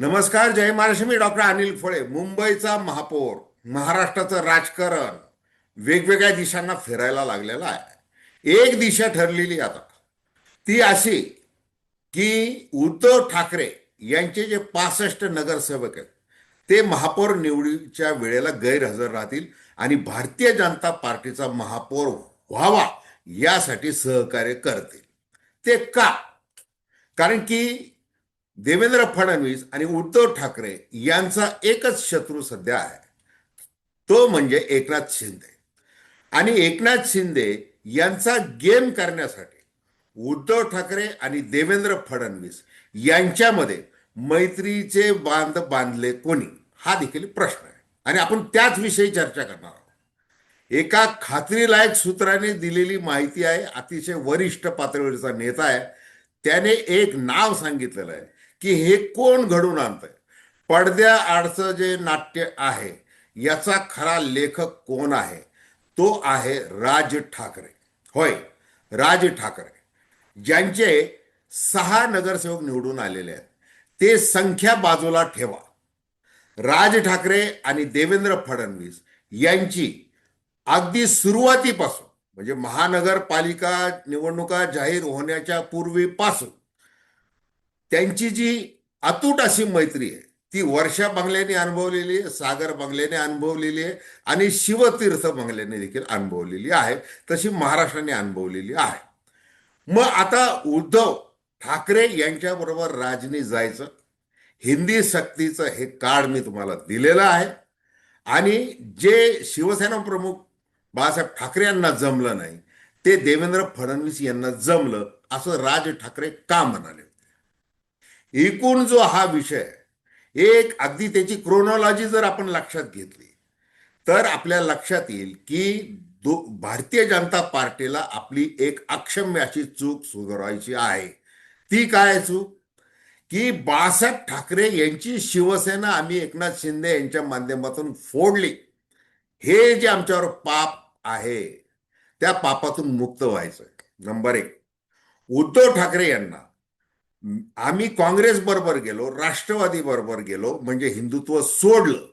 नमस्कार जय महाराष्ट्र मी डॉक्टर अनिल फळे मुंबईचा महापौर महाराष्ट्राचं राजकारण वेगवेगळ्या दिशांना फिरायला लागलेलं आहे. एक दिशा ठरलेली आता. ती अशी की उद्धव ठाकरे यांचे जे पासष्ट नगरसेवक आहेत ते महापौर निवडीच्या वेळेला गैरहजर राहतील आणि भारतीय जनता पार्टीचा महापौर व्हावा यासाठी सहकार्य करतील. ते का? कारण की देवेंद्र फडणवीस आणि उद्धव ठाकरे यांचा एकच शत्रू सध्या आहे. तो म्हणजे एकनाथ शिंदे. आणि एकनाथ शिंदे यांचा गेम करण्यासाठी उद्धव ठाकरे आणि देवेंद्र फडणवीस यांच्यामध्ये मैत्रीचे बांध बांधले कोणी? हा देखील प्रश्न आहे. आणि आपण त्याच विषयी चर्चा करणार आहोत. एका खात्रीलायक सूत्राने दिलेली माहिती आहे. अतिशय वरिष्ठ पातळीवरचा नेता आहे. त्याने एक नाव सांगितलेलं आहे. की हे कोण घडून आणतंय? पडद्या आडचं जे नाट्य आहे याचा खरा लेखक कोण आहे? तो आहे राज ठाकरे. होय राज ठाकरे. ज्यांचे सहा नगरसेवक निवडून आलेले आहेत ते संख्या बाजूला ठेवा. राज ठाकरे आणि देवेंद्र फडणवीस यांची अगदी सुरुवातीपासून म्हणजे महानगरपालिका निवडणुका जाहीर होण्याच्या पूर्वीपासून त्यांची जी अतूट अशी मैत्री आहे ती वर्षा बंगल्याने अनुभवलेली आहे सागर बंगल्याने अनुभवलेली आहे आणि शिवतीर्थ बंगल्याने देखील अनुभवलेली आहे तशी महाराष्ट्राने अनुभवलेली आहे. मग आता उद्धव ठाकरे यांच्याबरोबर राजनी जायचं हिंदी सक्तीचं हे कार्ड मी तुम्हाला दिलेलं आहे आणि जे शिवसेना प्रमुख बाळासाहेब ठाकरे यांना जमलं नाही ते देवेंद्र फडणवीस यांना जमलं असं राज ठाकरे का म्हणाले? एकूण जो हा विषय एक अगदी त्याची क्रोनॉलॉजी जर आपण लक्षात घेतली तर आपल्या लक्षात येईल की दो भारतीय जनता पार्टीला आपली एक अक्षम्य अशी चूक सुधारायची आहे. ती काय चूक? की बाळासाहेब ठाकरे यांची शिवसेना आम्ही एकनाथ शिंदे यांच्या माध्यमातून फोडली. हे जे आमच्यावर पाप आहे त्या पापातून मुक्त व्हायचं नंबर एक. उद्धव ठाकरे यांना आम्ही काँग्रेस बरोबर गेलो राष्ट्रवादी बरोबर गेलो म्हणजे हिंदुत्व सोडलं.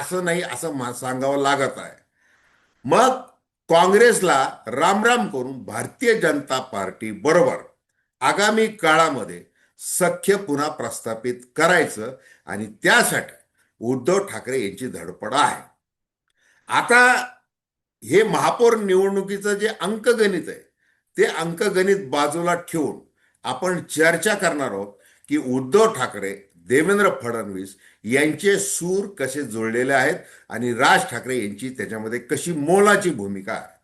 असं नाही असं मा- सांगावं लागत आहे. मग काँग्रेसला रामराम करून भारतीय जनता पार्टी बरोबर आगामी काळामध्ये सख्य पुन्हा प्रस्थापित करायचं आणि त्यासाठी उद्धव ठाकरे यांची धडपड आहे. आता हे महापौर निवडणुकीचं जे अंकगणित आहे ते अंकगणित बाजूला ठेवून आपण चर्चा करणार आहोत की उद्धव ठाकरे देवेंद्र फडणवीस यांचे सूर कसे जुळलेले आहेत आणि राज ठाकरे यांची त्याच्यामध्ये कशी मोलाची भूमिका आहे.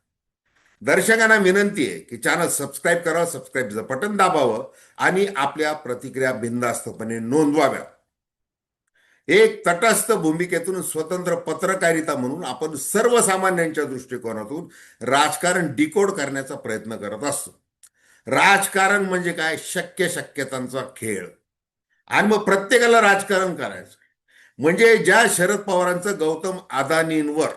दर्शकांना विनंती आहे की चॅनल सबस्क्राईब करावं सबस्क्राईबचं बटन दाबावं आणि आपल्या प्रतिक्रिया बिनधास्तपणे नोंदवाव्या एक तटस्थ भूमिकेतून स्वतंत्र पत्रकारिता म्हणून आपण सर्वसामान्यांच्या दृष्टिकोनातून राजकारण डिकोड करण्याचा प्रयत्न करत असतो. राजकारण म्हणजे काय? शक्य शक्यतांचा खेळ. आणि मग प्रत्येकाला राजकारण करायचं. म्हणजे ज्या शरद पवारांचं गौतम अदानींवर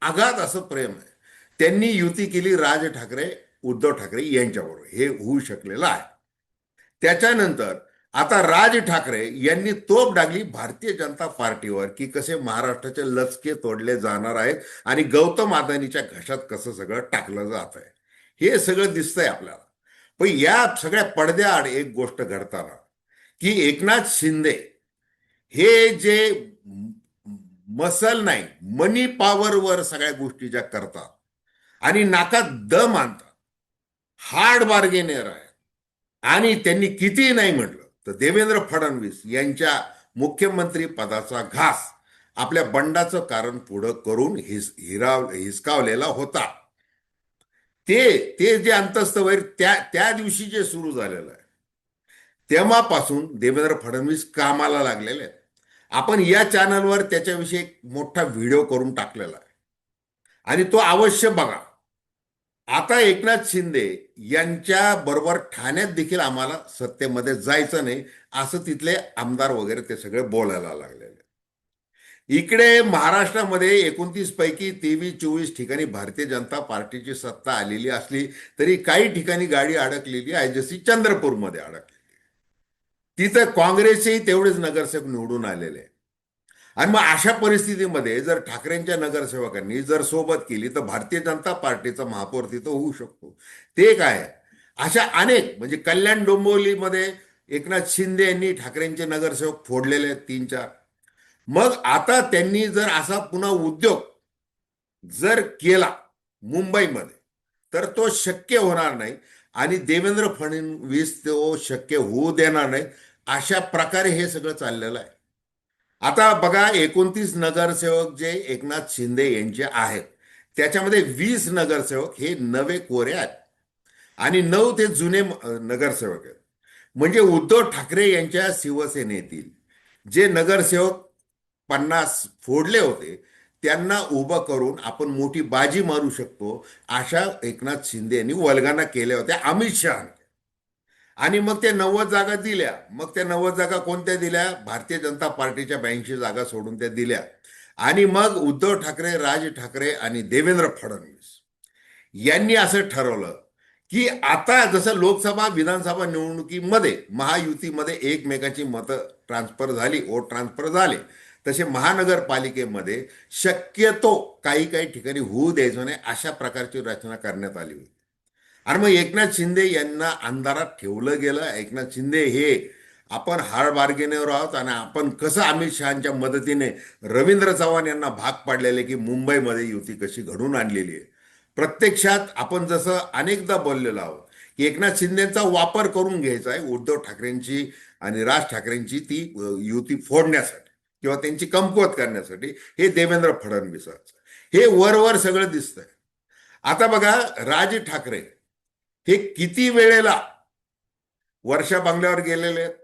आघात असं प्रेम आहे त्यांनी युती केली राज ठाकरे उद्धव ठाकरे यांच्याबरोबर. हे होऊ शकलेलं आहे. त्याच्यानंतर आता राज ठाकरे यांनी तोप डागली भारतीय जनता पार्टीवर की कसे महाराष्ट्राचे लचके तोडले जाणार आहेत आणि गौतम अदानीच्या घशात कसं सगळं टाकलं जात आहे. हे सगळं दिसतंय आपल्याला. पण या सगळ्या पडद्याआड एक गोष्ट घडताना की एकनाथ शिंदे हे जे मसल नाही मनी पॉवरवर सगळ्या गोष्टी ज्या करतात आणि नाकात दम आणतात हार्ड बार्गेनियर आहे. आणि त्यांनी कितीही नाही म्हटलं तर देवेंद्र फडणवीस यांच्या मुख्यमंत्री पदाचा घास आपल्या बंडाचं कारण पुढं करून हिस हिराव हिसकावलेला होता. ते ते जे अंतस्थ वैर त्या त्या दिवशी जे सुरू झालेलं आहे तेव्हापासून देवेंद्र फडणवीस कामाला लागलेले आहेत. आपण या चॅनलवर त्याच्याविषयी एक मोठा व्हिडिओ करून टाकलेला आहे. आणि तो अवश्य बघा. आता एकनाथ शिंदे यांच्या बरोबर ठाण्यात देखील आम्हाला सत्तेमध्ये जायचं नाही असं तिथले आमदार वगैरे ते सगळे बोलायला लागलेले इकडे महाराष्ट्रामध्ये एकोणतीस पैकी तेवीस चोवीस ठिकाणी भारतीय जनता पार्टीची सत्ता आलेली असली तरी काही ठिकाणी गाडी अडकलेली आहे. जशी चंद्रपूरमध्ये अडकलेली तिथं काँग्रेसचेही तेवढेच नगरसेवक निवडून आलेले आहे. आणि मग अशा परिस्थितीमध्ये जर ठाकरेंच्या नगरसेवकांनी जर सोबत केली तर भारतीय जनता पार्टीचा महापौर तिथं होऊ शकतो. ते काय? अशा अनेक म्हणजे कल्याण डोंबिवलीमध्ये एकनाथ शिंदे यांनी ठाकरेंचे नगरसेवक फोडलेले आहेत तीन चार. मग आता त्यांनी जर असा पुन्हा उद्योग जर केला मुंबईमध्ये तर तो शक्य होणार नाही आणि देवेंद्र फडणवीस तो शक्य होऊ देणार नाही. अशा प्रकारे हे सगळं चाललेलं आहे. आता बघा एकोणतीस नगरसेवक जे एकनाथ शिंदे यांचे आहेत त्याच्यामध्ये वीस नगरसेवक हे नवे कोरे आहेत आणि नऊ ते जुने नगरसेवक आहेत. म्हणजे उद्धव ठाकरे यांच्या शिवसेनेतील जे नगरसेवक पन्नास फोडले होते त्यांना उभं करून आपण मोठी बाजी मारू शकतो अशा एकनाथ शिंदे यांनी वल्गाना केल्या होत्या अमित शहा आणि मग ते नव्वद जागा दिल्या. मग त्या नव्वद जागा कोणत्या दिल्या? भारतीय जनता पार्टीच्या ब्याऐंशी जागा सोडून त्या दिल्या. आणि मग उद्धव ठाकरे राज ठाकरे आणि देवेंद्र फडणवीस यांनी असं ठरवलं की आता जसं लोकसभा विधानसभा निवडणुकीमध्ये महायुतीमध्ये एकमेकाची मतं ट्रान्सफर झाली वोट ट्रान्सफर झाले. तसे महानगरपालिकेमध्ये शक्यतो काही काही ठिकाणी होऊ द्यायचं नाही अशा प्रकारची रचना करण्यात आली होती. आणि मग एकनाथ शिंदे यांना अंधारात ठेवलं गेलं. एकनाथ शिंदे हे आपण हार बार्गेनेवर आहोत आणि आपण कसं अमित शहाच्या मदतीने रवींद्र चव्हाण यांना भाग पाडलेले की मुंबईमध्ये युती कशी घडून आणलेली आहे. प्रत्यक्षात आपण जसं अनेकदा बोललेलो आहोत की एकनाथ शिंदेचा वापर करून घ्यायचा आहे. उद्धव ठाकरेंची आणि राज ठाकरेंची ती युती फोडण्यासाठी. किंवा त्यांची कमकुवत करण्यासाठी हे देवेंद्र फडणवीसांचं. हे वरवर सगळं दिसतंय. आता बघा राज ठाकरे हे किती वेळेला वर्षा बंगल्यावर गेलेले आहेत?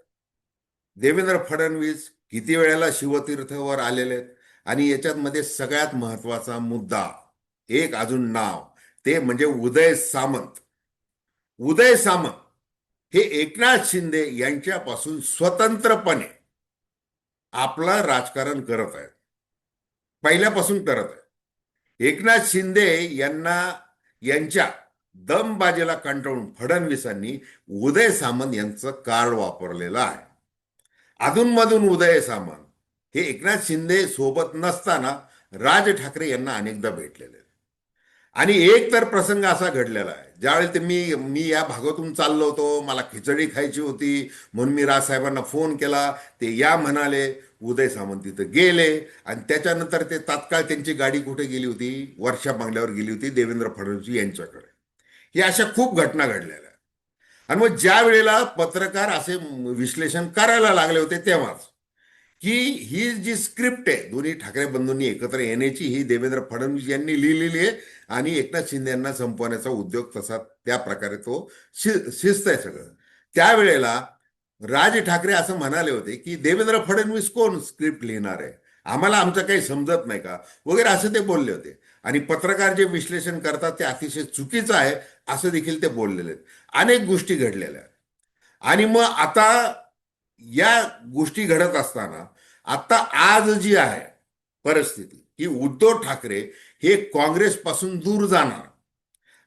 देवेंद्र फडणवीस किती वेळेला शिवतीर्थवर आलेले आहेत? आणि याच्यामध्ये सगळ्यात महत्त्वाचा मुद्दा एक अजून नाव ते म्हणजे उदय सामंत. उदय सामंत हे एकनाथ शिंदे यांच्यापासून स्वतंत्रपणे आपला राजकारण करत आहेत. पहिल्यापासून करत आहेत. एकनाथ शिंदे यांना यांच्या दमबाजीला कंटाळून फडणवीसांनी उदय सामंत यांचं कार्ड वापरलेलं आहे. अधूनमधून उदय सामंत हे एकनाथ शिंदे सोबत नसताना राज ठाकरे यांना अनेकदा भेटलेले आहेत. आणि एक तर प्रसंग असा घडलेला आहे. ज्यावेळी ते मी मी या भागातून चाललो होतो मला खिचडी खायची होती म्हणून मी राजसाहेबांना फोन केला. ते या म्हणाले उदय सामंत तिथं गेले. आणि त्याच्यानंतर ते तात्काळ त्यांची गाडी कुठे गेली होती? वर्षा बंगल्यावर गेली होती देवेंद्र फडणवीस यांच्याकडे. या अशा खूप घटना घडलेल्या. आणि मग ज्या वेळेला पत्रकार असे विश्लेषण करायला लागले होते तेव्हाच. की ही जी स्क्रिप्ट आहे दोन्ही ठाकरे बंधूंनी एकत्र येण्याची ही देवेंद्र फडणवीस यांनी लिहिलेली आहे आणि एकनाथ शिंदे यांना संपवण्याचा उद्योग तसा त्या प्रकारे तो शि शिस्त आहे सगळं. त्यावेळेला राज ठाकरे असं म्हणाले होते की देवेंद्र फडणवीस कोण स्क्रिप्ट लिहिणार आहे? आम्हाला आमचं काही समजत नाही का? वगैरे असं ते बोलले होते. आणि पत्रकार जे विश्लेषण करतात ते अतिशय चुकीचं आहे असं देखील ते बोललेले आहेत. अनेक गोष्टी घडलेल्या आहेत. आणि मग आता या गोष्टी घडत असताना आता आज जी आहे परिस्थिती ही उद्धव ठाकरे हे काँग्रेसपासून दूर जाणार.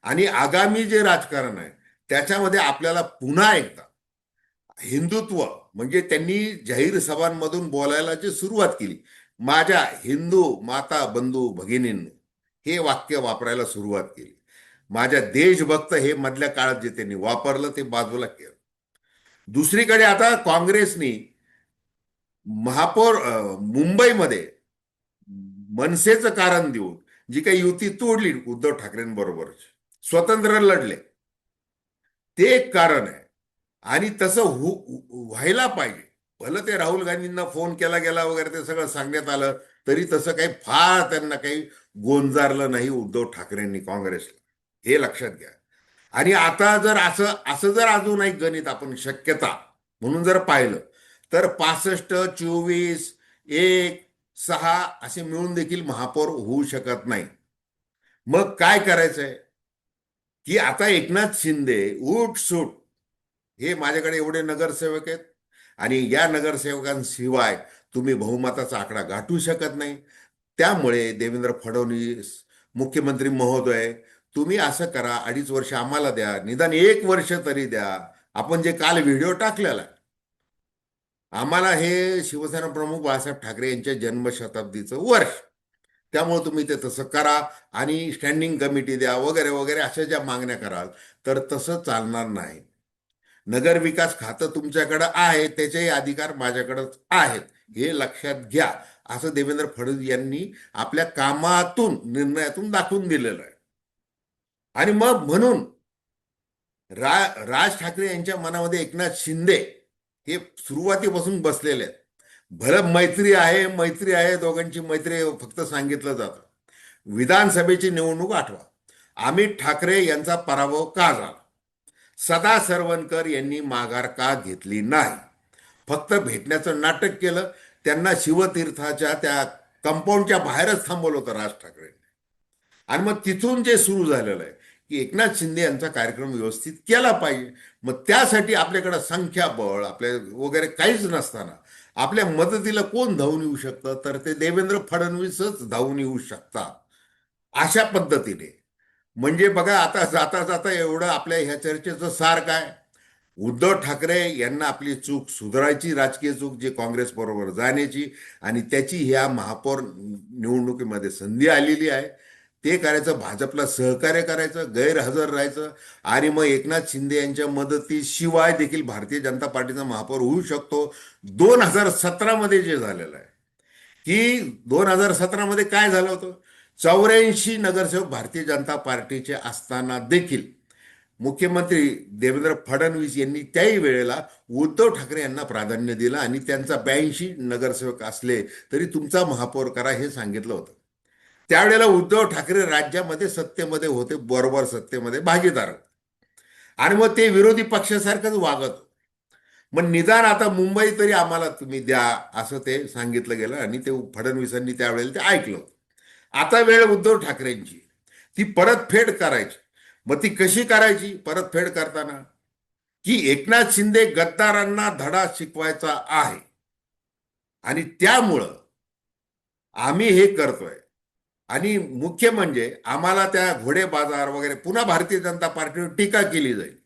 आणि आगामी जे राजकारण आहे त्याच्यामध्ये आपल्याला पुन्हा एकदा हिंदुत्व म्हणजे त्यांनी जाहीर सभांमधून बोलायला जी सुरुवात केली माझ्या हिंदू माता बंधू भगिनींनो हे वाक्य वापरायला सुरुवात केली. माझ्या देशभक्त हे मधल्या काळात जे त्यांनी वापरलं ते बाजूला केलं. दुसरीकडे आता काँग्रेसनी महापौर मुंबईमध्ये मनसेचं कारण देऊन जी काही युती तोडली उद्धव ठाकरेंबरोबर स्वतंत्र लढले ते एक कारण आहे. आणि तसं हो व्हायला पाहिजे. भलं ते राहुल गांधींना फोन केला गेला वगैरे ते सगळं सांगण्यात आलं तरी तसं काही फार त्यांना काही गोंजारलं नाही उद्धव ठाकरेंनी काँग्रेसला. हे लक्षात घ्या. आणि आता जर असं असं जर अजून एक गणित आपण शक्यता म्हणून जर पाहिलं तर पासष्ट चोवीस एक सहा असे मिळून देखील महापौर होऊ शकत नाही. मग काय करायचंय? की आता एकनाथ शिंदे उठ सूट. हे माझ्याकडे एवढे नगरसेवक आहेत आणि या नगरसेवकांशिवाय तुम्ही बहुमताचा आकडा गाठू शकत नाही. त्यामुळे देवेंद्र फडणवीस मुख्यमंत्री महोदय तुम्ही असं करा अडीच वर्ष आम्हाला द्या निदान एक वर्ष तरी द्या. आपण जे काल व्हिडिओ टाकलेला आम्हाला हे शिवसेना प्रमुख बाळासाहेब ठाकरे यांच्या जन्मशताब्दीचं वर्ष. त्यामुळे तुम्ही ते तसं करा आणि स्टँडिंग कमिटी द्या वगैरे वगैरे अशा ज्या मागण्या कराल तर तसं चालणार नाही. नगर विकास खातं तुमच्याकडं आहे त्याचेही अधिकार माझ्याकडं आहेत हे लक्षात घ्या. असं देवेंद्र फडणवीस यांनी आपल्या कामातून निर्णयातून दाखवून दिलेलं आहे. आणि मग म्हणून रा राज ठाकरे यांच्या मनामध्ये एकनाथ शिंदे हे सुरुवातीपासून बसलेले आहेत. भलं मैत्री आहे मैत्री आहे दोघांची मैत्री फक्त सांगितलं जातं. विधानसभेची निवडणूक आठवा. अमित ठाकरे यांचा पराभव का झाला? सदा सरवणकर यांनी माघार का घेतली नाही? फक्त भेटण्याचं नाटक केलं त्यांना शिवतीर्थाच्या त्या कंपाऊंडच्या बाहेरच थांबवलं होतं राज ठाकरेंनी. आणि मग तिथून जे सुरू झालेलं आहे की एकनाथ शिंदे यांचा कार्यक्रम व्यवस्थित केला पाहिजे. मग त्यासाठी आपल्याकडं संख्याबळ आपल्या वगैरे काहीच नसताना आपल्या मदतीला कोण धावून येऊ शकतं? तर ते देवेंद्र फडणवीसच धावून येऊ शकतात. अशा पद्धतीने. म्हणजे बघा आता जाता जाता एवढं आपल्या ह्या चर्चेचं सार काय? उद्धव ठाकरे यांना आपली चूक सुधारायची राजकीय चूक जी काँग्रेस बरोबर जाण्याची आणि त्याची ह्या महापौर निवडणुकीमध्ये संधी आलेली आहे. ते करायचं भाजपला सहकार्य करायचं गैरहजर राहायचं. आणि मग एकनाथ शिंदे यांच्या मदतीशिवाय देखील भारतीय जनता पार्टीचा महापौर होऊ शकतो. दोन हजार सतरामध्ये जे झालेलं आहे की दोन हजार सतरामध्ये काय झालं होतं? चौऱ्याऐंशी नगरसेवक भारतीय जनता पार्टीचे असताना देखील मुख्यमंत्री देवेंद्र फडणवीस यांनी त्याही वेळेला उद्धव ठाकरे यांना प्राधान्य दिलं आणि त्यांचा ब्याऐंशी नगरसेवक असले तरी तुमचा महापौर करा हे सांगितलं होतं. त्यावेळेला उद्धव ठाकरे राज्यामध्ये सत्तेमध्ये होते बरोबर सत्तेमध्ये भागीदार आणि मग ते विरोधी पक्षासारखंच वागत मग निदान आता मुंबई तरी आम्हाला तुम्ही द्या असं ते सांगितलं गेलं आणि ते फडणवीसांनी त्यावेळेला ते ऐकलं आता वेळ उद्धव ठाकरेंची. ती परतफेड करायची. मग ती कशी करायची? परतफेड करताना? की एकनाथ शिंदे गद्दारांना धडा शिकवायचा आहे. आणि त्यामुळं आम्ही हे करतोय. आणि मुख्य म्हणजे आम्हाला त्या घोडे बाजार वगैरे पुन्हा भारतीय जनता पार्टीवर टीका केली जाईल.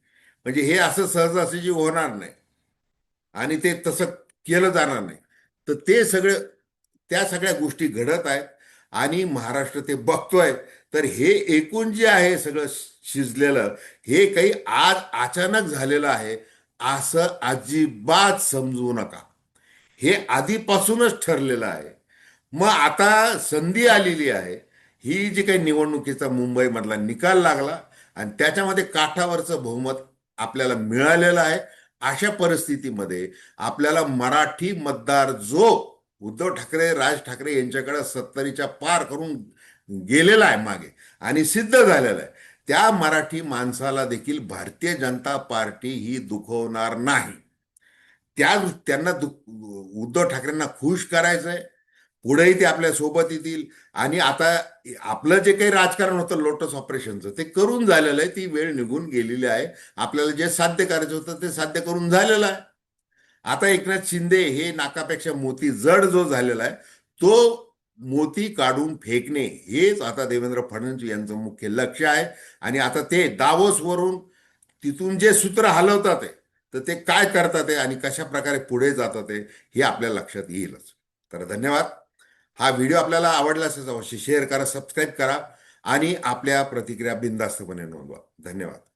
म्हणजे हे असं सहजासहजी होणार नाही. आणि ते तसं केलं जाणार नाही. तर ते सगळं त्या सगळ्या गोष्टी घडत आहेत. आणि महाराष्ट्र ते बघतोय. तर हे एकूण जे आहे सगळं शिजलेलं हे काही आज अचानक झालेलं आहे असं अजिबात समजू नका. हे आधीपासूनच ठरलेलं आहे. मग आता संधी आलेली आहे. ही जी काही निवडणुकीचा मुंबईमधला निकाल लागला आणि त्याच्यामध्ये काठावरचं बहुमत आपल्याला मिळालेलं आहे अशा परिस्थितीमध्ये आपल्याला मराठी मतदार जो उद्धव ठाकरे राज ठाकरे यांच्याकडे सत्तरीच्या पार करून गेलेला आहे मागे आणि सिद्ध झालेला आहे त्या मराठी माणसाला देखील भारतीय जनता पार्टी ही दुखवणार नाही. त्या त्यांना दु उद्धव ठाकरेंना खुश करायचं आहे पुढेही ते आपल्यासोबत येतील. आणि आता आपलं जे काही राजकारण होतं लोटस ऑपरेशनचं ते करून झालेलं आहे. ती वेळ निघून गेलेली आहे. आपल्याला जे साध्य करायचं होतं ते साध्य करून झालेलं आहे. आता एकनाथ शिंदे हे नाकापेक्षा मोती जड जो झालेला आहे तो मोती काढून फेकणे हेच आता देवेंद्र फडणवीस यांचं मुख्य लक्ष आहे. आणि आता ते दावोसवरून तिथून जे सूत्र हलवतात तर ते काय करतात आहे आणि कशा प्रकारे पुढे जातात ते हे आपल्या लक्षात येईलच. तर धन्यवाद. हा व्हिडिओ आपल्याला आवडला असेल अवश्य शेअर करा सबस्क्राईब करा आणि आपल्या प्रतिक्रिया बिंदास्तपणे नोंदवा. धन्यवाद.